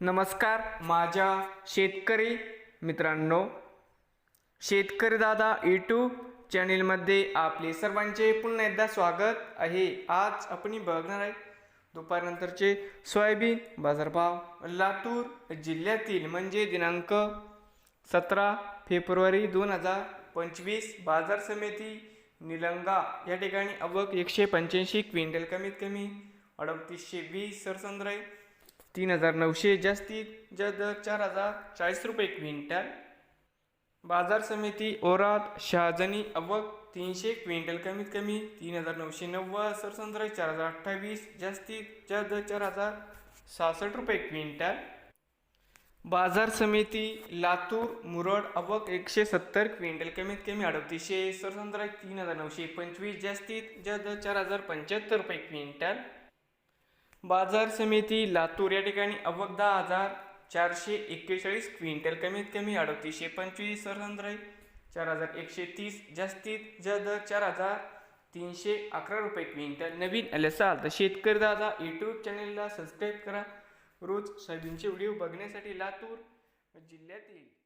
नमस्कार माझ्या शेतकरी मित्रांनो शेतकरी दादा यूट्यूब चॅनेलमध्ये आपले सर्वांचे पुन्हा एकदा स्वागत आहे. आज आपण बघणार आहे दुपारनंतरचे सोयाबीन बाजारभाव लातूर जिल्ह्यातील म्हणजे दिनांक सतरा फेब्रुवारी दोन हजार पंचवीस बाजार समिती निलंगा. या ठिकाणी अवक एकशे पंच्याऐंशी क्विंटल कमीत कमी अडतीसशे वीस सरसंद्राई तीन हजार नऊशे जास्तीत ज्या दर चार हजार चाळीस रुपये क्विंटल. बाजार समिती ओरात शहाजनी अवक तीनशे क्विंटल कमीत कमी तीन हजार नऊशे नव्वद सरसंद्राई चार हजार अठ्ठावीस जास्तीत जास्त दर चार हजार सहासष्ट रुपये क्विंटल. बाजार समिती लातूर मुरड अवक एकशे सत्तर क्विंटल कमीत कमी अडतीसशे सरसंद्राई तीन हजार नऊशे पंचवीस जास्तीत जास्त दर चार हजार पंच्याहत्तर रुपये क्विंटल. बाजार समिती लातूर या ठिकाणी अवक दहा हजार चारशे एक्केचाळीस क्विंटल कमीत कमी अडतीसशे पंचवीस सरसंद्राई. चार हजार एकशे तीस जास्तीत जास्त दर चार हजार तीनशे अकरा रुपये क्विंटल. नवीन आले असाल तर शेतकरी दादा यूट्यूब चॅनलला सबस्क्राईब करा. रोज सोयाबीनचे व्हिडिओ बघण्यासाठी लातूर जिल्ह्यातील